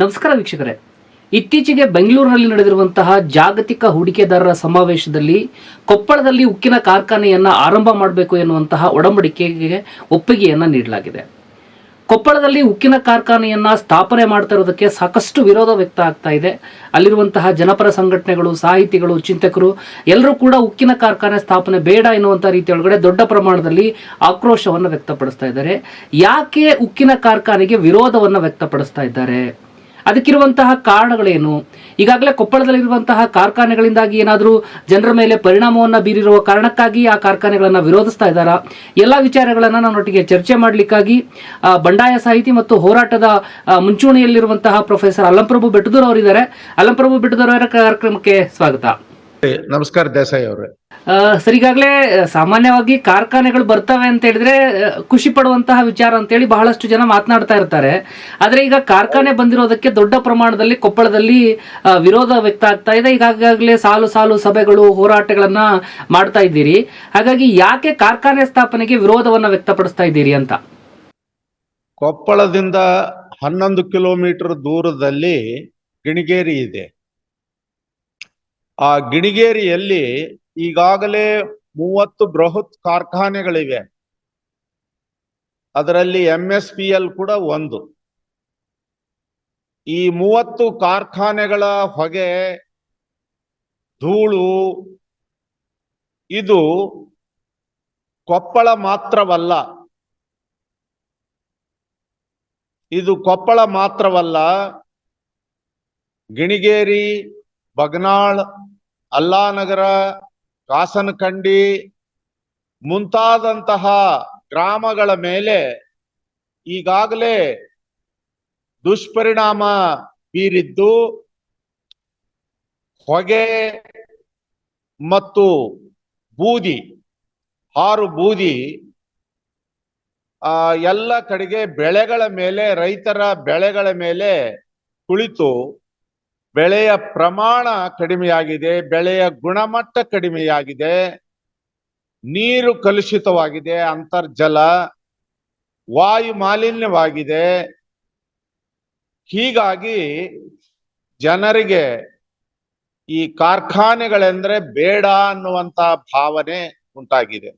ನಮಸ್ಕಾರ ವೀಕ್ಷಕರೇ. ಇತ್ತೀಚೆಗೆ ಬೆಂಗಳೂರಿನಲ್ಲಿ ನಡೆದಿರುವಂತಹ ಜಾಗತಿಕ ಹೂಡಿಕೆದಾರರ ಸಮಾವೇಶದಲ್ಲಿ ಕೊಪ್ಪಳದಲ್ಲಿ ಉಕ್ಕಿನ ಕಾರ್ಖಾನೆಯನ್ನು ಆರಂಭ ಮಾಡಬೇಕು ಎನ್ನುವಂತಹ ಒಡಂಬಡಿಕೆಗೆ ಒಪ್ಪಿಗೆಯನ್ನ ನೀಡಲಾಗಿದೆ. ಕೊಪ್ಪಳದಲ್ಲಿ ಉಕ್ಕಿನ ಕಾರ್ಖಾನೆಯನ್ನು ಸ್ಥಾಪನೆ ಮಾಡ್ತಾ ಇರೋದಕ್ಕೆ ಸಾಕಷ್ಟು ವಿರೋಧ ವ್ಯಕ್ತ ಆಗ್ತಾ ಇದೆ. ಅಲ್ಲಿರುವಂತಹ ಜನಪರ ಸಂಘಟನೆಗಳು, ಸಾಹಿತಿಗಳು, ಚಿಂತಕರು ಎಲ್ಲರೂ ಕೂಡ ಉಕ್ಕಿನ ಕಾರ್ಖಾನೆ ಸ್ಥಾಪನೆ ಬೇಡ ಎನ್ನುವಂಥ ರೀತಿಯೊಳಗಡೆ ದೊಡ್ಡ ಪ್ರಮಾಣದಲ್ಲಿ ಆಕ್ರೋಶವನ್ನು ವ್ಯಕ್ತಪಡಿಸ್ತಾ ಇದ್ದಾರೆ. ಯಾಕೆ ಉಕ್ಕಿನ ಕಾರ್ಖಾನೆಗೆ ವಿರೋಧವನ್ನು ವ್ಯಕ್ತಪಡಿಸ್ತಾ ಇದ್ದಾರೆ? ಅದಕ್ಕಿರುವಂತಹ ಕಾರಣಗಳೇನು? ಈಗಾಗಲೇ ಕೊಪ್ಪಳದಲ್ಲಿರುವಂತಹ ಕಾರ್ಖಾನೆಗಳಿಂದಾಗಿ ಏನಾದರೂ ಜನರ ಮೇಲೆ ಪರಿಣಾಮವನ್ನು ಬೀರಿರುವ ಕಾರಣಕ್ಕಾಗಿ ಆ ಕಾರ್ಖಾನೆಗಳನ್ನು ವಿರೋಧಿಸ್ತಾ ಇದ್ದಾರಾ? ಎಲ್ಲ ವಿಚಾರಗಳನ್ನು ನನ್ನೊಟ್ಟಿಗೆ ಚರ್ಚೆ ಮಾಡಲಿಕ್ಕಾಗಿ ಬಂಡಾಯ ಸಾಹಿತಿ ಮತ್ತು ಹೋರಾಟದ ಮುಂಚೂಣಿಯಲ್ಲಿರುವಂತಹ ಪ್ರೊಫೆಸರ್ ಅಲ್ಲಂಪ್ರಭು ಬೆಟ್ಟದೂರ್ ಅವರಿದ್ದಾರೆ ಅಲ್ಲಂಪ್ರಭು ಬೆಟ್ಟದೂರ್ ಅವರ ಕಾರ್ಯಕ್ರಮಕ್ಕೆ ಸ್ವಾಗತ. ನಮಸ್ಕಾರ ದೇಸಾಯಿ ಅವರೇ. ಸರ್ ಈಗಾಗಲೇ ಸಾಮಾನ್ಯವಾಗಿ ಕಾರ್ಖಾನೆಗಳು ಬರ್ತವೆ ಅಂತ ಹೇಳಿದ್ರೆ ಖುಷಿ ಪಡುವಂತಹ ವಿಚಾರ ಅಂತೇಳಿ ಬಹಳಷ್ಟು ಜನ ಮಾತನಾಡ್ತಾ ಇರ್ತಾರೆ. ಆದ್ರೆ ಈಗ ಕಾರ್ಖಾನೆ ಬಂದಿರೋದಕ್ಕೆ ದೊಡ್ಡ ಪ್ರಮಾಣದಲ್ಲಿ ಕೊಪ್ಪಳದಲ್ಲಿ ವಿರೋಧ ವ್ಯಕ್ತ ಆಗ್ತಾ ಇದೆ. ಈಗಾಗಲೇ ಸಾಲು ಸಾಲು ಸಭೆಗಳು ಹೋರಾಟಗಳನ್ನ ಮಾಡ್ತಾ ಇದ್ದೀರಿ. ಹಾಗಾಗಿ ಯಾಕೆ ಕಾರ್ಖಾನೆ ಸ್ಥಾಪನೆಗೆ ವಿರೋಧವನ್ನ ವ್ಯಕ್ತಪಡಿಸ್ತಾ ಇದ್ದೀರಿ ಅಂತ? ಕೊಪ್ಪಳದಿಂದ ಹನ್ನೊಂದು ಕಿಲೋಮೀಟರ್ ದೂರದಲ್ಲಿ ಗಿಣಿಗೇರಿ ಇದೆ. ಆ ಗಿಣಿಗೇರಿಯಲ್ಲಿ ಈಗಾಗಲೇ ಮೂವತ್ತು ಬೃಹತ್ ಕಾರ್ಖಾನೆಗಳಿವೆ. ಅದರಲ್ಲಿ ಎಂ ಎಸ್ ಪಿ ಎಲ್ ಕೂಡ ಒಂದು. ಈ ಮೂವತ್ತು ಕಾರ್ಖಾನೆಗಳ ಹೊಗೆ ಧೂಳು, ಇದು ಕೊಪ್ಪಳ ಮಾತ್ರವಲ್ಲ. ಇದು ಕೊಪ್ಪಳ ಮಾತ್ರವಲ್ಲ, ಗಿಣಿಗೇರಿ, ಬಗನಾಳ್ ಅಲ್ಲಾನಗರ ಕಾಸನಕಂಡಿ ಮುಂತಾದಂತಹ ಗ್ರಾಮಗಳ ಮೇಲೆ ಈಗಾಗಲೇ ದುಷ್ಪರಿಣಾಮ ಬೀರಿದ್ದು ಹೊಗೆ ಮತ್ತು ಬೂದಿ, ಹಾರು ಬೂದಿ, ಆ, ಎಲ್ಲ ಕಡೆಗೆ ಬೆಳೆಗಳ ಮೇಲೆ, ರೈತರ ಬೆಳೆಗಳ ಮೇಲೆ ಕುಳಿತು ಬೆಳೆಯ ಪ್ರಮಾಣ ಕಡಿಮೆಯಾಗಿದೆ, ಬೆಳೆಯ ಗುಣಮಟ್ಟ ಕಡಿಮೆಯಾಗಿದೆ, ನೀರು ಕಲುಷಿತವಾಗಿದೆ, ಅಂತರ್ಜಲ, ವಾಯು ಮಾಲಿನ್ಯವಾಗಿದೆ. ಹೀಗಾಗಿ ಜನರಿಗೆ ಈ ಕಾರ್ಖಾನೆಗಳೆಂದ್ರೆ ಬೇಡ ಅನ್ನುವಂತ ಭಾವನೆ ಉಂಟಾಗಿದೆ.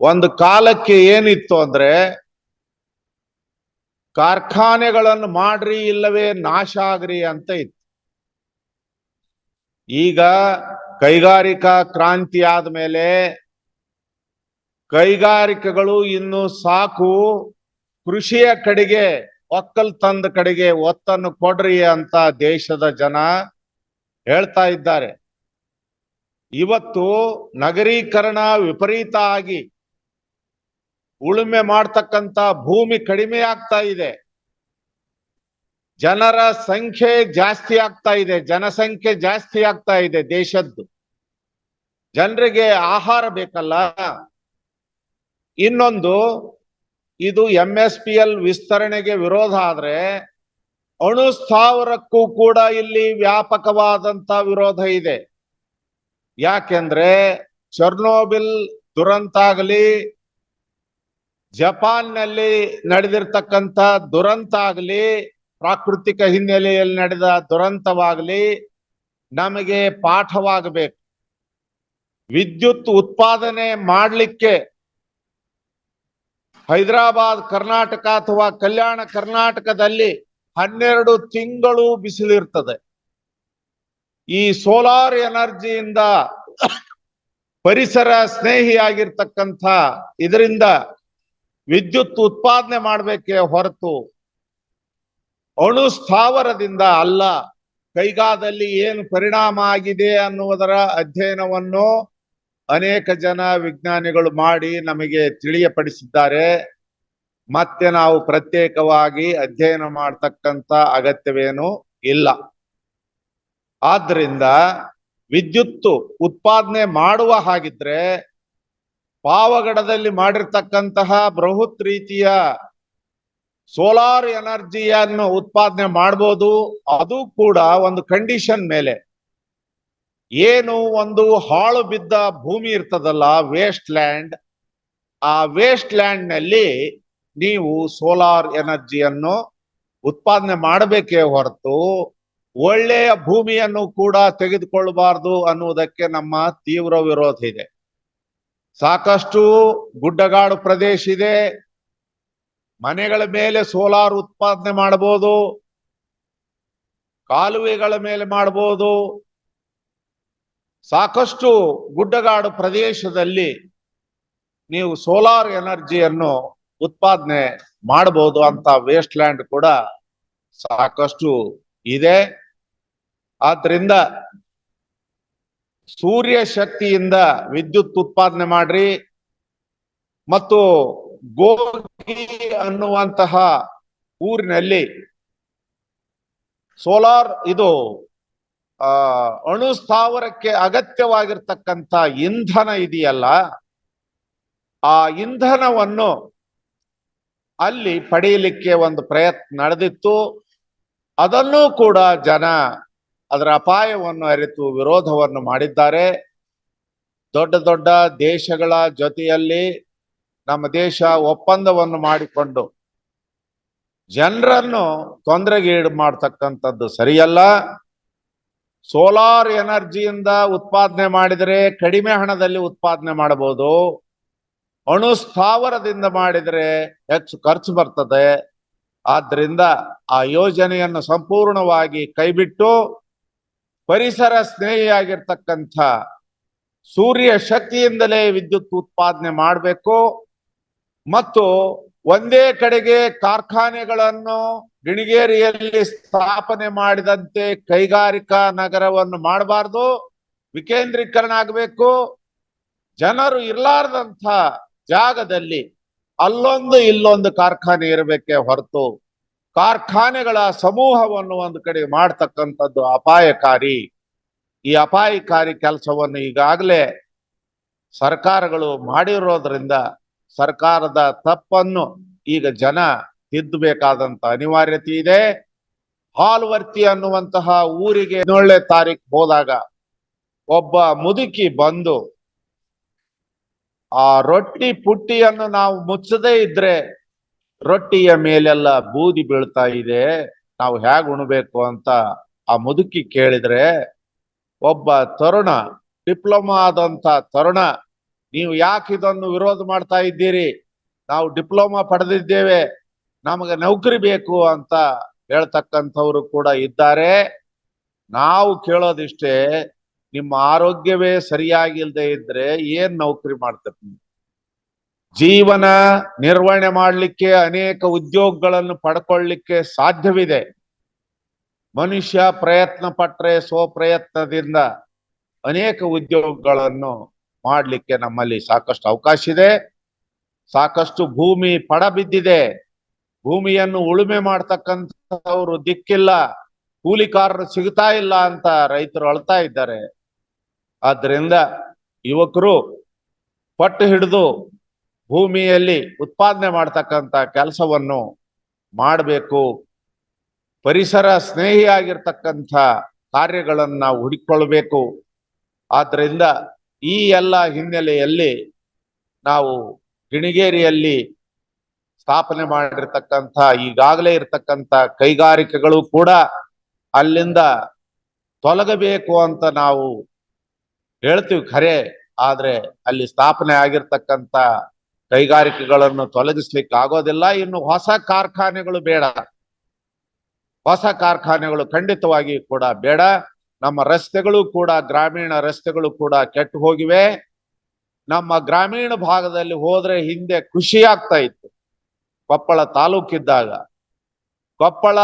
ಒಂದು ಕಾಲಕ್ಕೆ ಏನಿತ್ತು ಅಂದ್ರೆ ಕಾರ್ಖಾನೆಗಳನ್ನು ಮಾಡ್ರಿ ಇಲ್ಲವೇ ನಾಶ ಆಗ್ರಿ ಅಂತ ಇತ್ತು. ಈಗ ಕೈಗಾರಿಕಾ ಕ್ರಾಂತಿ ಆದ್ಮೇಲೆ ಕೈಗಾರಿಕೆಗಳು ಇನ್ನು ಸಾಕು. ಕೃಷಿಯ ಕಡೆಗೆ ಒಕ್ಕಲ್ತನದ ಕಡೆಗೆ ಒತ್ತನ್ನು ಕೊಡ್ರಿ ಅಂತ ದೇಶದ ಜನ ಹೇಳ್ತಾ ಇದ್ದಾರೆ. ಇವತ್ತು ನಗರೀಕರಣ ವಿಪರೀತ ಆಗಿ ಉಳುಮೆ ಮಾಡ್ತಕ್ಕಂತ ಭೂಮಿ ಕಡಿಮೆ ಆಗ್ತಾ ಇದೆ. ಜನರ ಸಂಖ್ಯೆ ಜಾಸ್ತಿ ಆಗ್ತಾ ಇದೆ, ಜನಸಂಖ್ಯೆ ಜಾಸ್ತಿ ಆಗ್ತಾ ಇದೆ ದೇಶದ್ದು. ಜನರಿಗೆ ಆಹಾರ ಬೇಕಲ್ಲ. ಇನ್ನೊಂದು, ಇದು ಎಂ ಎಸ್ ಪಿ ಎಲ್ ವಿಸ್ತರಣೆಗೆ ವಿರೋಧ ಆದ್ರೆ, ಅಣು ಸ್ಥಾವರಕ್ಕೂ ಕೂಡ ಇಲ್ಲಿ ವ್ಯಾಪಕವಾದಂತ ವಿರೋಧ ಇದೆ. ಯಾಕೆಂದ್ರೆ, ಚರ್ನೋಬಿಲ್ ದುರಂತ ಆಗಲಿ, ಜಪಾನ್ನಲ್ಲಿ ನಡೆದಿರ್ತಕ್ಕಂಥ ದುರಂತ ಆಗಲಿ ಪ್ರಾಕೃತಿಕ ಹಿನ್ನೆಲೆಯಲ್ಲಿ ನಡೆದ ದುರಂತವಾಗಲಿ ನಮಗೆ ಪಾಠವಾಗಬೇಕು. ವಿದ್ಯುತ್ ಉತ್ಪಾದನೆ ಮಾಡಲಿಕ್ಕೆ ಹೈದರಾಬಾದ್, ಕರ್ನಾಟಕ ಅಥವಾ ಕಲ್ಯಾಣ ಕರ್ನಾಟಕದಲ್ಲಿ ಹನ್ನೆರಡು ತಿಂಗಳು ಬಿಸಿಲಿರ್ತದೆ. ಈ ಸೋಲಾರ್ ಎನರ್ಜಿಯಿಂದ ಪರಿಸರ ಸ್ನೇಹಿಯಾಗಿರ್ತಕ್ಕಂಥ ಇದರಿಂದ ವಿದ್ಯುತ್ ಉತ್ಪಾದನೆ ಮಾಡಬೇಕೆ ಹೊರತು ಅಣು ಸ್ಥಾವರದಿಂದ ಅಲ್ಲ, ಕೈಗಾದಲ್ಲಿ ಏನು ಪರಿಣಾಮ ಆಗಿದೆ ಅನ್ನುವುದರ ಅಧ್ಯಯನವನ್ನು ಅನೇಕ ಜನ ವಿಜ್ಞಾನಿಗಳು ಮಾಡಿ ನಮಗೆ ತಿಳಿಯಪಡಿಸಿದ್ದಾರೆ. ಮತ್ತೆ ನಾವು ಪ್ರತ್ಯೇಕವಾಗಿ ಅಧ್ಯಯನ ಮಾಡತಕ್ಕಂತ ಅಗತ್ಯವೇನು ಇಲ್ಲ. ಆದ್ರಿಂದ ವಿದ್ಯುತ್ ಉತ್ಪಾದನೆ ಮಾಡುವ ಹಾಗಿದ್ರೆ ಪಾವಗಡದಲ್ಲಿ ಮಾಡಿರ್ತಕ್ಕಂತಹ ಬೃಹತ್ ರೀತಿಯ ಸೋಲಾರ್ ಎನರ್ಜಿಯನ್ನು ಉತ್ಪಾದನೆ ಮಾಡ್ಬೋದು, ಅದು ಕೂಡ ಒಂದು ಕಂಡೀಷನ್ ಮೇಲೆ. ಏನು ಒಂದು ಹಾಳು ಬಿದ್ದ ಭೂಮಿ ಇರ್ತದಲ್ಲ ವೇಸ್ಟ್ ಲ್ಯಾಂಡ್ ಆ ವೇಸ್ಟ್ ಲ್ಯಾಂಡ್ನಲ್ಲಿ ನೀವು ಸೋಲಾರ್ ಎನರ್ಜಿಯನ್ನು ಉತ್ಪಾದನೆ ಮಾಡಬೇಕೇ ಹೊರತು ಒಳ್ಳೆಯ ಭೂಮಿಯನ್ನು ಕೂಡ ತೆಗೆದುಕೊಳ್ಳಬಾರದು ಅನ್ನುವುದಕ್ಕೆ ನಮ್ಮ ತೀವ್ರ ವಿರೋಧ ಇದೆ. ಸಾಕಷ್ಟು ಗುಡ್ಡಗಾಡು ಪ್ರದೇಶ ಇದೆ ಮನೆಗಳ ಮೇಲೆ ಸೋಲಾರ್ ಉತ್ಪಾದನೆ ಮಾಡಬಹುದು. ಕಾಲುವೆಗಳ ಮೇಲೆ ಮಾಡಬಹುದು. ಸಾಕಷ್ಟು ಗುಡ್ಡಗಾಡು ಪ್ರದೇಶದಲ್ಲಿ ನೀವು ಸೋಲಾರ್ ಎನರ್ಜಿಯನ್ನು ಉತ್ಪಾದನೆ ಮಾಡಬಹುದು ಅಂತ ವೇಸ್ಟ್ ಲ್ಯಾಂಡ್ ಕೂಡ ಸಾಕಷ್ಟು ಇದೆ. ಆದ್ರಿಂದ ಸೂರ್ಯ ಶಕ್ತಿಯಿಂದ ವಿದ್ಯುತ್ ಉತ್ಪಾದನೆ ಮಾಡ್ರಿ. ಮತ್ತು ಗೋಗಿ ಅನ್ನುವಂತಹ ಊರಿನಲ್ಲಿ ಸೋಲಾರ್ ಇದು, ಆ, ಅಣು ಸ್ಥಾವರಕ್ಕೆ ಅಗತ್ಯವಾಗಿರ್ತಕ್ಕಂಥ ಇಂಧನ ಇದೆಯಲ್ಲ, ಆ ಇಂಧನವನ್ನು ಅಲ್ಲಿ ಪಡೆಯಲಿಕ್ಕೆ ಒಂದು ಪ್ರಯತ್ನ ನಡೆದಿತ್ತು. ಅದನ್ನೂ ಕೂಡ ಜನ ಅದರ ಅಪಾಯವನ್ನು ಅರಿತು ವಿರೋಧವನ್ನು ಮಾಡಿದ್ದಾರೆ. ದೊಡ್ಡ ದೊಡ್ಡ ದೇಶಗಳ ಜೊತೆಯಲ್ಲಿ ನಮ್ಮ ದೇಶ ಒಪ್ಪಂದವನ್ನು ಮಾಡಿಕೊಂಡು ಜನರನ್ನು ತೊಂದರೆಗೀಡು ಮಾಡತಕ್ಕಂಥದ್ದು ಸರಿಯಲ್ಲ. ಸೋಲಾರ್ ಎನರ್ಜಿಯಿಂದ ಉತ್ಪಾದನೆ ಮಾಡಿದರೆ ಕಡಿಮೆ ಹಣದಲ್ಲಿ ಉತ್ಪಾದನೆ ಮಾಡಬಹುದು. ಅಣು ಸ್ಥಾವರದಿಂದ ಮಾಡಿದರೆ ಹೆಚ್ಚು ಖರ್ಚು ಬರ್ತದೆ. ಆದ್ರಿಂದ ಆ ಯೋಜನೆಯನ್ನು ಸಂಪೂರ್ಣವಾಗಿ ಕೈಬಿಟ್ಟು ಪರಿಸರ ಸ್ನೇಹಿಯಾಗಿರ್ತಕ್ಕಂಥ ಸೂರ್ಯ ಶಕ್ತಿಯಿಂದಲೇ ವಿದ್ಯುತ್ ಉತ್ಪಾದನೆ ಮಾಡಬೇಕು. ಮತ್ತು ಒಂದೇ ಕಡೆಗೆ ಕಾರ್ಖಾನೆಗಳನ್ನು ಗಿಣಿಗೇರಿಯಲ್ಲಿ ಸ್ಥಾಪನೆ ಮಾಡಿದಂತೆ ಕೈಗಾರಿಕಾ ನಗರವನ್ನು ಮಾಡಬಾರ್ದು, ವಿಕೇಂದ್ರೀಕರಣ ಆಗಬೇಕು. ಜನರು ಇರ್ಲಾರ್ದಂಥ ಜಾಗದಲ್ಲಿ ಅಲ್ಲೊಂದು ಇಲ್ಲೊಂದು ಕಾರ್ಖಾನೆ ಇರಬೇಕೆ ಹೊರತು ಕಾರ್ಖಾನೆಗಳ ಸಮೂಹವನ್ನು ಒಂದು ಕಡೆ ಮಾಡ್ತಕ್ಕಂಥದ್ದು ಅಪಾಯಕಾರಿ. ಈ ಅಪಾಯಕಾರಿ ಕೆಲಸವನ್ನು ಈಗಾಗಲೇ ಸರ್ಕಾರಗಳು ಮಾಡಿರೋದ್ರಿಂದ ಸರ್ಕಾರದ ತಪ್ಪನ್ನು ಈಗ ಜನ ತಿದ್ದಬೇಕಾದಂತ ಅನಿವಾರ್ಯತೆ ಇದೆ ಹಾಲ್ವರ್ತಿ ಅನ್ನುವಂತಹ ಊರಿಗೆ ಹದಿನೇಳನೇ ತಾರೀಕು ಹೋದಾಗ ಒಬ್ಬ ಮುದುಕಿ ಬಂದು, ಆ ರೊಟ್ಟಿ ಪುಟ್ಟಿಯನ್ನು ನಾವು ಮುಚ್ಚದೇ ಇದ್ರೆ ರೊಟ್ಟಿಯ ಮೇಲೆಲ್ಲ ಬೂದಿ ಬೀಳ್ತಾ ಇದೆ, ನಾವು ಹೇಗೆ ಉಣಬೇಕು ಅಂತ ಆ ಮುದುಕಿ ಕೇಳಿದ್ರೆ, ಒಬ್ಬ ತರುಣ, ಡಿಪ್ಲೊಮಾ ಆದಂತ ತರುಣ ನೀವು ಯಾಕೆ ಇದನ್ನು ವಿರೋಧ ಮಾಡ್ತಾ ಇದ್ದೀರಿ? ನಾವು ಡಿಪ್ಲೊಮಾ ಪಡೆದಿದ್ದೇವೆ, ನಮಗೆ ನೌಕರಿ ಬೇಕು ಅಂತ ಹೇಳ್ತಕ್ಕಂಥವ್ರು ಕೂಡ ಇದ್ದಾರೆ. ನಾವು ಕೇಳೋದಿಷ್ಟೇ, ನಿಮ್ಮ ಆರೋಗ್ಯವೇ ಸರಿಯಾಗಿಲ್ಲದೆ ಇದ್ರೆ ಏನ್ ನೌಕರಿ ಮಾಡ್ತೀರಿ? ಜೀವನ ನಿರ್ವಹಣೆ ಮಾಡಲಿಕ್ಕೆ ಅನೇಕ ಉದ್ಯೋಗಗಳನ್ನು ಪಡ್ಕೊಳ್ಳಿಕ್ಕೆ ಸಾಧ್ಯವಿದೆ. ಮನುಷ್ಯ ಪ್ರಯತ್ನ ಪಟ್ರೆ ಸ್ವಪ್ರಯತ್ನದಿಂದ ಅನೇಕ ಉದ್ಯೋಗಗಳನ್ನು ಮಾಡ್ಲಿಕ್ಕೆ ನಮ್ಮಲ್ಲಿ ಸಾಕಷ್ಟು ಅವಕಾಶ ಇದೆ. ಸಾಕಷ್ಟು ಭೂಮಿ ಪಡ ಬಿದ್ದಿದೆ. ಭೂಮಿಯನ್ನು ಉಳುಮೆ ಮಾಡ್ತಕ್ಕಂಥವ್ರು ದಿಕ್ಕಿಲ್ಲ. ಕೂಲಿಕಾರರು ಸಿಗ್ತಾ ಇಲ್ಲ ಅಂತ ರೈತರು ಅಳ್ತಾ ಇದ್ದಾರೆ. ಆದ್ರಿಂದ ಯುವಕರು ಪಟ್ಟು ಹಿಡಿದು ಭೂಮಿಯಲ್ಲಿ ಉತ್ಪಾದನೆ ಮಾಡ್ತಕ್ಕಂಥ ಕೆಲಸವನ್ನು ಮಾಡಬೇಕು. ಪರಿಸರ ಸ್ನೇಹಿಯಾಗಿರ್ತಕ್ಕಂಥ ಕಾರ್ಯಗಳನ್ನು ನಾವು ಹುಡುಕೊಳ್ಬೇಕು ಆದ್ರಿಂದ ಈ ಎಲ್ಲ ಹಿನ್ನೆಲೆಯಲ್ಲಿ ನಾವು ಗಿಣಿಗೇರಿಯಲ್ಲಿ ಸ್ಥಾಪನೆ ಮಾಡಿರ್ತಕ್ಕಂಥ, ಈಗಾಗಲೇ ಇರ್ತಕ್ಕಂಥ ಕೈಗಾರಿಕೆಗಳು ಕೂಡ ಅಲ್ಲಿಂದ ತೊಲಗಬೇಕು ಅಂತ ನಾವು ಹೇಳ್ತೀವಿ ಖರೆ, ಆದರೆ ಅಲ್ಲಿ ಸ್ಥಾಪನೆ ಆಗಿರ್ತಕ್ಕಂಥ ಕೈಗಾರಿಕೆಗಳನ್ನು ತೊಲಗಿಸ್ಲಿಕ್ಕೆ ಆಗೋದಿಲ್ಲ. ಇನ್ನು ಹೊಸ ಕಾರ್ಖಾನೆಗಳು ಬೇಡ. ಹೊಸ ಕಾರ್ಖಾನೆಗಳು ಖಂಡಿತವಾಗಿ ಕೂಡ ಬೇಡ. ನಮ್ಮ ರಸ್ತೆಗಳು ಕೂಡ, ಗ್ರಾಮೀಣ ರಸ್ತೆಗಳು ಕೂಡ ಕೆಟ್ಟು ಹೋಗಿವೆ. ನಮ್ಮ ಗ್ರಾಮೀಣ ಭಾಗದಲ್ಲಿ ಹೋದ್ರೆ ಹಿಂದೆ ಖುಷಿ ಆಗ್ತಾ ಇತ್ತು. ಕೊಪ್ಪಳ ತಾಲೂಕಿದ್ದಾಗ. ಕೊಪ್ಪಳ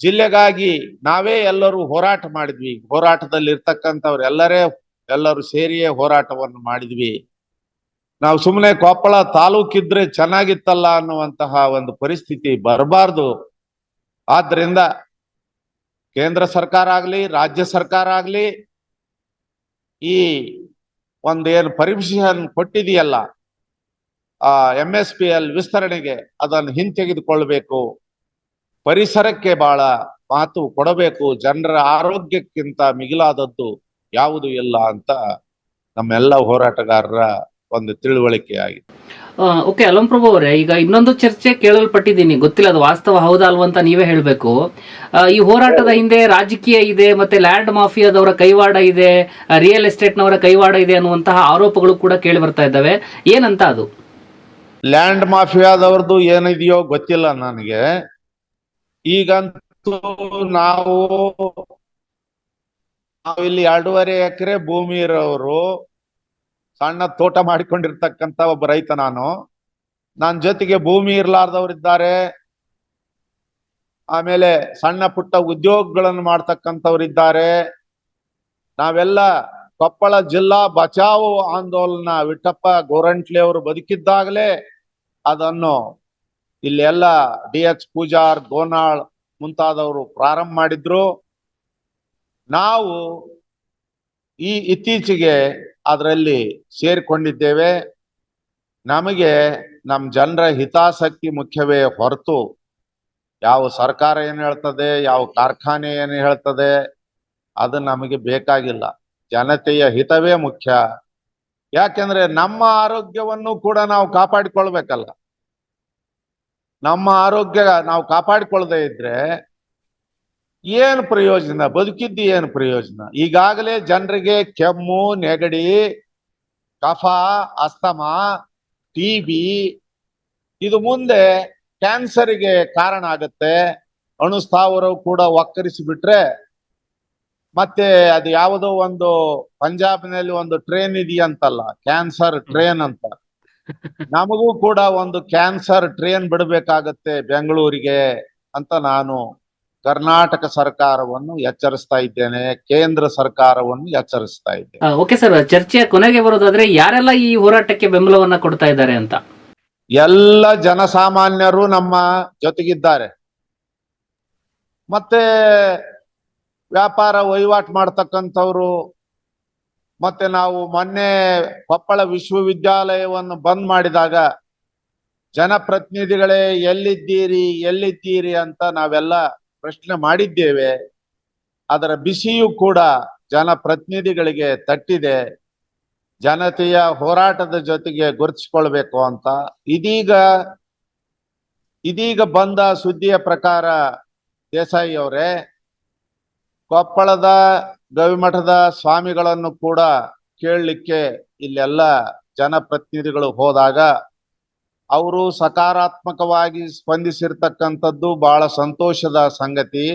ಜಿಲ್ಲೆಗಾಗಿ ನಾವೇ ಎಲ್ಲರೂ ಹೋರಾಟ ಮಾಡಿದ್ವಿ. ಹೋರಾಟದಲ್ಲಿ ಇರ್ತಕ್ಕಂಥವ್ರು ಎಲ್ಲರೇ, ಎಲ್ಲರೂ ಸೇರಿಯೇ ಹೋರಾಟವನ್ನು ಮಾಡಿದ್ವಿ. ನಾವು ಸುಮ್ಮನೆ ಕೊಪ್ಪಳ ತಾಲೂಕಿದ್ರೆ ಚೆನ್ನಾಗಿತ್ತಲ್ಲ ಅನ್ನುವಂತಹ ಒಂದು ಪರಿಸ್ಥಿತಿ ಬರಬಾರ್ದು. ಆದ್ರಿಂದ ಕೇಂದ್ರ ಸರ್ಕಾರ ಆಗಲಿ, ರಾಜ್ಯ ಸರ್ಕಾರ ಆಗಲಿ, ಈ ಒಂದೇನು ಪರ್ಮಿಷನ್ ಕೊಟ್ಟಿದೆಯಲ್ಲ, ಆ ಎಂ ಎಸ್ ಪಿ ಎಲ್ ವಿಸ್ತರಣೆಗೆ ಅದನ್ನು ಹಿಂತೆಗೆದುಕೊಳ್ಬೇಕು. ಪರಿಸರಕ್ಕೆ ಬಹಳ ಮಾತು ಕೊಡಬೇಕು. ಜನರ ಆರೋಗ್ಯಕ್ಕಿಂತ ಮಿಗಿಲಾದದ್ದು ಯಾವುದು ಇಲ್ಲ ಅಂತ ನಮ್ಮೆಲ್ಲ ಹೋರಾಟಗಾರರ ಒಂದು ತಿಳುವಳಿಕೆ ಆಗಿದೆ. ಓಕೆ ಅಲಂ ಪ್ರಭು ಅವರೇ ಈಗ ಇನ್ನೊಂದು ಚರ್ಚೆ ಕೇಳಲ್ಪಟ್ಟಿದ್ದೀನಿ. ಗೊತ್ತಿಲ್ಲ ಅದು ವಾಸ್ತವ ಹೌದಾ ಅಲ್ವಾ ಅಂತ ನೀವೇ ಹೇಳಬೇಕು. ಈ ಹೋರಾಟದ ಹಿಂದೆ ರಾಜಕೀಯ ಇದೆ ಮತ್ತೆ ಲ್ಯಾಂಡ್ ಮಾಫಿಯಾದವರ ಕೈವಾಡ ಇದೆ ರಿಯಲ್ ಎಸ್ಟೇಟ್ನವರ ಕೈವಾಡ ಇದೆ ಅನ್ನುವಂತಹ ಆರೋಪಗಳು ಕೂಡ ಕೇಳಿ ಬರ್ತಾ ಇದ್ದಾವೆ. ಏನಂತ ಅದು? ಲ್ಯಾಂಡ್ ಮಾಫಿಯಾದವ್ರದ್ದು ಏನಿದೆಯೋ ಗೊತ್ತಿಲ್ಲ ನನಗೆ. ಈಗಂತೂ ನಾವು ನಾವು ಇಲ್ಲಿ ಎರಡೂವರೆ ಎಕರೆ ಭೂಮಿ ಇರೋರು ಸಣ್ಣ ತೋಟ ಮಾಡಿಕೊಂಡಿರ್ತಕ್ಕಂತ ಒಬ್ಬ ರೈತ ನಾನು. ನನ್ನ ಜೊತೆಗೆ ಭೂಮಿ ಇರಲಾರದವರಿದ್ದಾರೆ. ಆಮೇಲೆ ಸಣ್ಣ ಪುಟ್ಟ ಉದ್ಯೋಗಗಳನ್ನು ಮಾಡ್ತಕ್ಕಂಥವ್ರಿದ್ದಾರೆ. ನಾವೆಲ್ಲ ಕೊಪ್ಪಳ ಜಿಲ್ಲಾ ಬಚಾವು ಆಂದೋಲನ ವಿಠಪ್ಪ ಗೋರಂಟ್ಲಿ ಅವರು ಬದುಕಿದ್ದಾಗಲೇ ಅದನ್ನು ಇಲ್ಲೆಲ್ಲ ಡಿ ಎಚ್ ಪೂಜಾರ್, ಗೋನಾಳ್ ಮುಂತಾದವರು ಪ್ರಾರಂಭ ಮಾಡಿದ್ರು. ನಾವು ಈ ಇತ್ತೀಚೆಗೆ ಅದರಲ್ಲಿ ಸೇರಿಕೊಂಡಿದ್ದೇವೆ. ನಮಗೆ ನಮ್ಮ ಜನರ ಹಿತಾಸಕ್ತಿ ಮುಖ್ಯವೇ ಹೊರತು ಯಾವ ಸರ್ಕಾರ ಏನು ಹೇಳ್ತದೆ, ಯಾವ ಕಾರ್ಖಾನೆ ಏನು ಹೇಳ್ತದೆ, ಅದು ನಮಗೆ ಬೇಕಾಗಿಲ್ಲ. ಜನತೆಯ ಹಿತವೇ ಮುಖ್ಯ. ಯಾಕೆಂದ್ರೆ ನಮ್ಮ ಆರೋಗ್ಯವನ್ನು ಕೂಡ ನಾವು ಕಾಪಾಡಿಕೊಳ್ಬೇಕಲ್ಲ. ನಮ್ಮ ಆರೋಗ್ಯ ನಾವು ಕಾಪಾಡಿಕೊಳ್ಳದೆ ಇದ್ರೆ ಏನು ಪ್ರಯೋಜನ? ಬದುಕಿದ್ದು ಏನು ಪ್ರಯೋಜನ? ಈಗಾಗಲೇ ಜನರಿಗೆ ಕೆಮ್ಮು ನೆಗಡಿ ಕಫ ಅಸ್ತಮ ಟಿ ಬಿ ಇದು ಮುಂದೆ ಕ್ಯಾನ್ಸರ್ಗೆ ಕಾರಣ ಆಗತ್ತೆ. ಅಣುಸ್ಥಾವರವು ಕೂಡ ಒಕ್ಕರಿಸಿ ಬಿಟ್ರೆ ಮತ್ತೆ ಅದು ಯಾವುದೋ ಒಂದು ಪಂಜಾಬ್ನಲ್ಲಿ ಒಂದು ಟ್ರೈನ್ ಇದೆಯಂತಲ್ಲ ಕ್ಯಾನ್ಸರ್ ಟ್ರೈನ್ ಅಂತ. ನಮಗೂ ಕೂಡ ಒಂದು ಕ್ಯಾನ್ಸರ್ ಟ್ರೈನ್ ಬಿಡಬೇಕಾಗತ್ತೆ ಬೆಂಗಳೂರಿಗೆ ಅಂತ ನಾನು ಕರ್ನಾಟಕ ಸರ್ಕಾರವನ್ನು ಎಚ್ಚರಿಸ್ತಾ ಇದ್ದೇನೆ ಕೇಂದ್ರ ಸರ್ಕಾರವನ್ನು ಎಚ್ಚರಿಸ್ತಾ ಇದ್ದೇನೆ. ಓಕೆ ಸರ್ ಚರ್ಚೆಯ ಕೊನೆಗೆ ಬರೋದಾದ್ರೆ ಯಾರೆಲ್ಲ ಈ ಹೋರಾಟಕ್ಕೆ ಬೆಂಬಲವನ್ನ ಕೊಡ್ತಾ ಇದ್ದಾರೆ ಅಂತ? ಎಲ್ಲ ಜನಸಾಮಾನ್ಯರು ನಮ್ಮ ಜೊತೆಗಿದ್ದಾರೆ. ಮತ್ತೆ ವ್ಯಾಪಾರ ವಹಿವಾಟು ಮಾಡ್ತಕ್ಕಂಥವ್ರು ಮತ್ತೆ ನಾವು ಮೊನ್ನೆ ಕೊಪ್ಪಳ ವಿಶ್ವವಿದ್ಯಾಲಯವನ್ನು ಬಂದ್ ಮಾಡಿದಾಗ ಜನಪ್ರತಿನಿಧಿಗಳೇ ಎಲ್ಲಿದ್ದೀರಿ ಎಲ್ಲಿದ್ದೀರಿ ಅಂತ ನಾವೆಲ್ಲ ಪ್ರಶ್ನೆ ಮಾಡಿದ್ದೇವೆ. ಅದರ ಬಿಸಿಯೂ ಕೂಡ ಜನಪ್ರತಿನಿಧಿಗಳಿಗೆ ತಟ್ಟಿದೆ. ಜನತೆಯ ಹೋರಾಟದ ಜೊತೆಗೆ ಗುರುತಿಸ್ಕೊಳ್ಬೇಕು ಅಂತ. ಇದೀಗ ಇದೀಗ ಬಂದ ಸುದ್ದಿಯ ಪ್ರಕಾರ ದೇಸಾಯಿ ಅವರೇ, ಕೊಪ್ಪಳದ ಗವಿಮಠದ ಸ್ವಾಮಿಗಳನ್ನು ಕೂಡ ಕೇಳಲಿಕ್ಕೆ ಇಲ್ಲೆಲ್ಲ ಜನಪ್ರತಿನಿಧಿಗಳು ಹೋದಾಗ ಅವರು ಸಕಾರಾತ್ಮಕವಾಗಿ ಸ್ಪಂದಿಸಿರ್ತಕ್ಕಂಥದ್ದು ಬಹಳ ಸಂತೋಷದ ಸಂಗತಿ.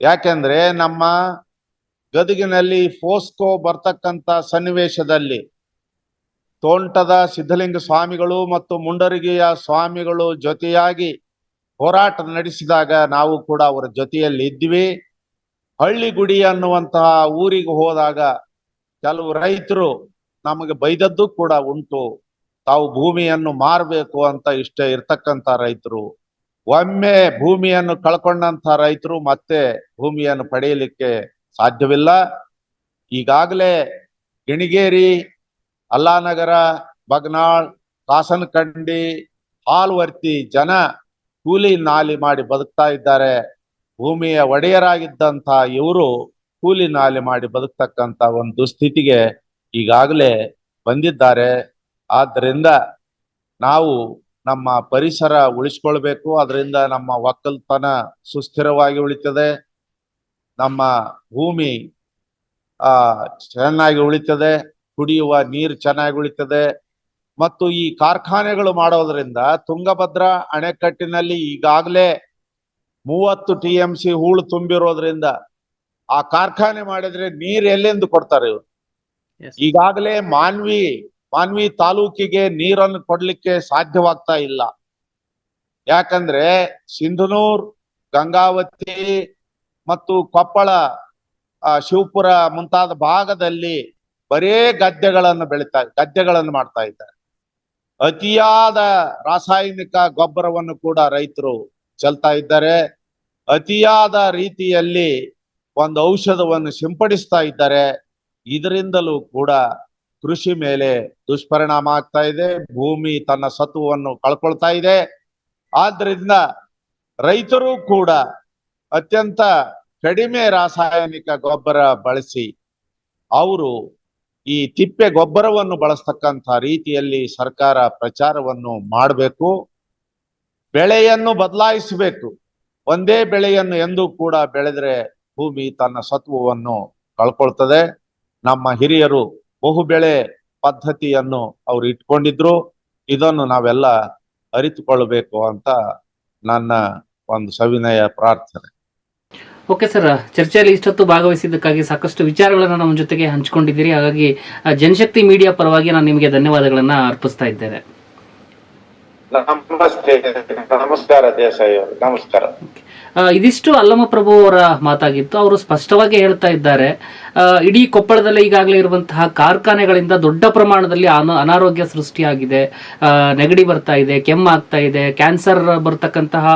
ಯಾಕೆಂದ್ರೆ ನಮ್ಮ ಗದಗಿನಲ್ಲಿ ಫೋಸ್ಕೋ ಬರ್ತಕ್ಕಂಥ ಸನ್ನಿವೇಶದಲ್ಲಿ ತೋಂಟದ ಸಿದ್ಧಲಿಂಗ ಸ್ವಾಮಿಗಳು ಮತ್ತು ಮುಂಡರಿಗೆಯ ಸ್ವಾಮಿಗಳು ಜೊತೆಯಾಗಿ ಹೋರಾಟ ನಡೆಸಿದಾಗ ನಾವು ಕೂಡ ಅವರ ಜೊತೆಯಲ್ಲಿ ಇದ್ವಿ ಹಳ್ಳಿಗುಡಿ ಅನ್ನುವಂತಹ ಊರಿಗೆ ಹೋದಾಗ ಕೆಲವು ರೈತರು ನಮಗೆ ಬೈದದ್ದು ಕೂಡ ಉಂಟು. ತಾವು ಭೂಮಿಯನ್ನು ಮಾರಬೇಕು ಅಂತ ಇಷ್ಟೇ ಇರ್ತಕ್ಕಂತ ರೈತರು. ಒಮ್ಮೆ ಭೂಮಿಯನ್ನು ಕಳ್ಕೊಂಡಂತ ರೈತರು ಮತ್ತೆ ಭೂಮಿಯನ್ನು ಪಡೆಯಲಿಕ್ಕೆ ಸಾಧ್ಯವಿಲ್ಲ. ಈಗಾಗಲೇ ಗಿಣಿಗೇರಿ ಅಲ್ಲಾನಗರ, ಬಗ್ನಾಳ್ ಕಾಸನಕಂಡಿ ಹಾಲ್ವರ್ತಿ ಜನ ಕೂಲಿ ನಾಲಿ ಮಾಡಿ ಬದುಕ್ತಾ ಇದ್ದಾರೆ. ಭೂಮಿಯ ಒಡೆಯರಾಗಿದ್ದಂತ ಇವರು ಕೂಲಿ ನಾಲಿ ಮಾಡಿ ಬದುಕ್ತಕ್ಕಂಥ ಒಂದು ದುಸ್ಥಿತಿಗೆ ಈಗಾಗಲೇ ಬಂದಿದ್ದಾರೆ. ಆದ್ದರಿಂದ ನಾವು ನಮ್ಮ ಪರಿಸರ ಉಳಿಸ್ಕೊಳ್ಬೇಕು. ಅದರಿಂದ ನಮ್ಮ ಒಕ್ಕಲ್ತನ ಸುಸ್ಥಿರವಾಗಿ ಉಳಿತದೆ. ನಮ್ಮ ಭೂಮಿ ಆ ಚೆನ್ನಾಗಿ ಉಳಿತದೆ. ಕುಡಿಯುವ ನೀರು ಚೆನ್ನಾಗಿ ಉಳಿತದೆ. ಮತ್ತು ಈ ಕಾರ್ಖಾನೆಗಳು ಮಾಡೋದ್ರಿಂದ ತುಂಗಭದ್ರಾ ಅಣೆಕಟ್ಟಿನಲ್ಲಿ ಈಗಾಗಲೇ ಮೂವತ್ತು ಟಿ ಎಂ ಸಿ ಹೂಳು ತುಂಬಿರೋದ್ರಿಂದ ಆ ಕಾರ್ಖಾನೆ ಮಾಡಿದ್ರೆ ನೀರ್ ಎಲ್ಲಿಂದ ಕೊಡ್ತಾರೆ ಇವರು? ಈಗಾಗಲೇ ಮಾನ್ವಿ ಮಾನ್ವಿ ತಾಲೂಕಿಗೆ ನೀರನ್ನು ಕೊಡ್ಲಿಕ್ಕೆ ಸಾಧ್ಯವಾಗ್ತಾ ಇಲ್ಲ. ಯಾಕಂದ್ರೆ ಸಿಂಧನೂರ್, ಗಂಗಾವತಿ ಮತ್ತು ಕೊಪ್ಪಳ ಶಿವಪುರ ಮುಂತಾದ ಭಾಗದಲ್ಲಿ ಬರೇ ಗದ್ದೆಗಳನ್ನು ಬೆಳಿತಾ, ಗದ್ದೆಗಳನ್ನು ಮಾಡ್ತಾ ಇದ್ದಾರೆ. ಅತಿಯಾದ ರಾಸಾಯನಿಕ ಗೊಬ್ಬರವನ್ನು ಕೂಡ ರೈತರು ಚೆಲ್ತಾ ಇದ್ದಾರೆ. ಅತಿಯಾದ ರೀತಿಯಲ್ಲಿ ಒಂದು ಔಷಧವನ್ನು ಸಿಂಪಡಿಸ್ತಾ ಇದ್ದಾರೆ. ಇದರಿಂದಲೂ ಕೂಡ ಕೃಷಿ ಮೇಲೆ ದುಷ್ಪರಿಣಾಮ ಆಗ್ತಾ ಇದೆ, ಭೂಮಿ ತನ್ನ ಸತ್ವವನ್ನು ಕಳ್ಕೊಳ್ತಾ ಇದೆ. ಆದ್ರಿಂದ ರೈತರು ಕೂಡ ಅತ್ಯಂತ ಕಡಿಮೆ ರಾಸಾಯನಿಕ ಗೊಬ್ಬರ ಬಳಸಿ ಅವರು ಈ ತಿಪ್ಪೆ ಗೊಬ್ಬರವನ್ನು ಬಳಸ್ತಕ್ಕಂಥ ರೀತಿಯಲ್ಲಿ ಸರ್ಕಾರ ಪ್ರಚಾರವನ್ನು ಮಾಡಬೇಕು. ಬೆಳೆಯನ್ನು ಬದಲಾಯಿಸಬೇಕು. ಒಂದೇ ಬೆಳೆಯನ್ನು ಎಂದೂ ಕೂಡ ಬೆಳೆದ್ರೆ ಭೂಮಿ ತನ್ನ ಸತ್ವವನ್ನು ಕಳ್ಕೊಳ್ತದೆ. ನಮ್ಮ ಹಿರಿಯರು ಬಹು ಬೆಳೆ ಪದ್ಧತಿಯನ್ನು ಅವ್ರು ಇಟ್ಕೊಂಡಿದ್ರು. ಇದನ್ನು ನಾವೆಲ್ಲ ಅರಿತುಕೊಳ್ಳಬೇಕು ಅಂತ ನನ್ನ ಒಂದು ಸವಿನಯ ಪ್ರಾರ್ಥನೆ. ಓಕೆ ಸರ್, ಚರ್ಚೆಯಲ್ಲಿ ಇಷ್ಟೊತ್ತು ಭಾಗವಹಿಸಿದ್ದಕ್ಕಾಗಿ ಸಾಕಷ್ಟು ವಿಚಾರಗಳನ್ನು ನಮ್ಮ ಜೊತೆಗೆ ಹಂಚಿಕೊಂಡಿದ್ದೀರಿ. ಹಾಗಾಗಿ ಜನಶಕ್ತಿ ಮೀಡಿಯಾ ಪರವಾಗಿ ನಾನು ನಿಮಗೆ ಧನ್ಯವಾದಗಳನ್ನು ಅರ್ಪಿಸ್ತಾ ಇದ್ದೇನೆ. ನಮಸ್ತೆ, ನಮಸ್ಕಾರ ಅವರು, ನಮಸ್ಕಾರ. ಇದಿಷ್ಟು ಪ್ರಭು ಅವರ ಮಾತಾಗಿತ್ತು. ಅವರು ಸ್ಪಷ್ಟವಾಗಿ ಹೇಳ್ತಾ ಇದ್ದಾರೆ. ಇಡೀ ಕೊಪ್ಪಳದಲ್ಲಿ ಈಗಾಗಲೇ ಇರುವಂತಹ ಕಾರ್ಖಾನೆಗಳಿಂದ ದೊಡ್ಡ ಪ್ರಮಾಣದಲ್ಲಿ ಅನಾರೋಗ್ಯ ಸೃಷ್ಟಿಯಾಗಿದೆ. ನೆಗಡಿ ಬರ್ತಾ ಇದೆ ಕೆಮ್ಮಾಗ್ತಾ ಇದೆ, ಕ್ಯಾನ್ಸರ್ ಬರ್ತಕ್ಕಂತಹ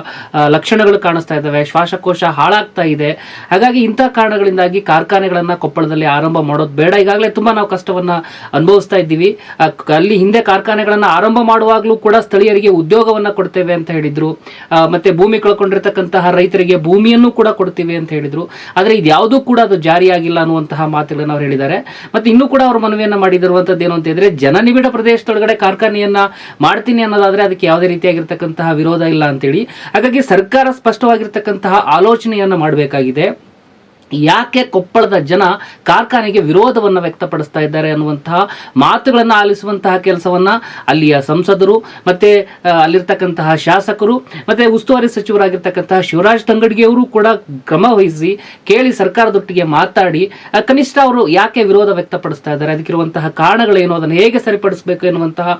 ಲಕ್ಷಣಗಳು ಕಾಣಿಸ್ತಾ ಇದ್ದಾವೆ, ಶ್ವಾಸಕೋಶ ಹಾಳಾಗ್ತಾ ಇದೆ. ಹಾಗಾಗಿ ಇಂತಹ ಕಾರಣಗಳಿಂದಾಗಿ ಕಾರ್ಖಾನೆಗಳನ್ನ ಕೊಪ್ಪಳದಲ್ಲಿ ಆರಂಭ ಮಾಡೋದು ಬೇಡ. ಈಗಾಗಲೇ ತುಂಬಾ ನಾವು ಕಷ್ಟವನ್ನ ಅನುಭವಿಸ್ತಾ ಇದ್ದೀವಿ. ಅಲ್ಲಿ ಹಿಂದೆ ಕಾರ್ಖಾನೆಗಳನ್ನ ಆರಂಭ ಮಾಡುವಾಗಲೂ ಕೂಡ ಸ್ಥಳೀಯರಿಗೆ ಉದ್ಯೋಗವನ್ನ ಕೊಡ್ತೇವೆ ಅಂತ ಹೇಳಿದ್ರು. ಮತ್ತೆ ಭೂಮಿ ಕಳ್ಕೊಂಡಿರ್ತಕ್ಕಂತಹ ರೈತರಿಗೆ ಭೂಮಿಯನ್ನು ಕೂಡ ಕೊಡ್ತೀವಿ ಅಂತ ಹೇಳಿದ್ರು. ಆದ್ರೆ ಇದ್ಯಾವುದೂ ಕೂಡ ಅದು ಜಾರಿಯಾಗಿಲ್ಲ ಅನ್ನುವಂತಹ ಮಾತುಗಳನ್ನು ಅವ್ರು ಹೇಳಿದ್ದಾರೆ. ಮತ್ತೆ ಇನ್ನೂ ಕೂಡ ಅವರು ಮನವಿಯನ್ನ ಮಾಡಿದಿರುವಂತದ್ದು ಏನು ಅಂತ ಹೇಳಿದ್ರೆ, ಜನನಿಬಿಡ ಪ್ರದೇಶದೊಳಗಡೆ ಕಾರ್ಖಾನೆಯನ್ನ ಮಾಡ್ತೀನಿ ಅನ್ನೋದಾದ್ರೆ ಅದಕ್ಕೆ ಯಾವುದೇ ರೀತಿಯಾಗಿರ್ತಕ್ಕಂತಹ ವಿರೋಧ ಇಲ್ಲ ಅಂತೇಳಿ. ಹಾಗಾಗಿ ಸರ್ಕಾರ ಸ್ಪಷ್ಟವಾಗಿರ್ತಕ್ಕಂತಹ ಆಲೋಚನೆಯನ್ನ ಮಾಡಬೇಕಾಗಿದೆ. ಯಾಕೆ ಕೊಪ್ಪಳದ ಜನ ಕಾರ್ಖಾನೆಗೆ ವಿರೋಧವನ್ನು ವ್ಯಕ್ತಪಡಿಸ್ತಾ ಇದ್ದಾರೆ ಅನ್ನುವಂತಹ ಮಾತುಗಳನ್ನು ಆಲಿಸುವಂತಹ ಕೆಲಸವನ್ನ ಅಲ್ಲಿಯ ಸಂಸದರು ಮತ್ತೆ ಅಲ್ಲಿರ್ತಕ್ಕಂತಹ ಶಾಸಕರು ಮತ್ತೆ ಉಸ್ತುವಾರಿ ಸಚಿವರಾಗಿರ್ತಕ್ಕಂತಹ ಶಿವರಾಜ್ ತಂಗಡಿಗೆಯವರು ಕೂಡ ಕ್ರಮ ವಹಿಸಿ ಕೇಳಿ ಸರ್ಕಾರದೊಟ್ಟಿಗೆ ಮಾತಾಡಿ ಕನಿಷ್ಠ ಅವರು ಯಾಕೆ ವಿರೋಧ ವ್ಯಕ್ತಪಡಿಸ್ತಾ ಇದ್ದಾರೆ? ಅದಕ್ಕಿರುವಂತಹ ಕಾರಣಗಳೇನು? ಅದನ್ನು ಹೇಗೆ ಸರಿಪಡಿಸಬೇಕು ಎನ್ನುವಂತಹ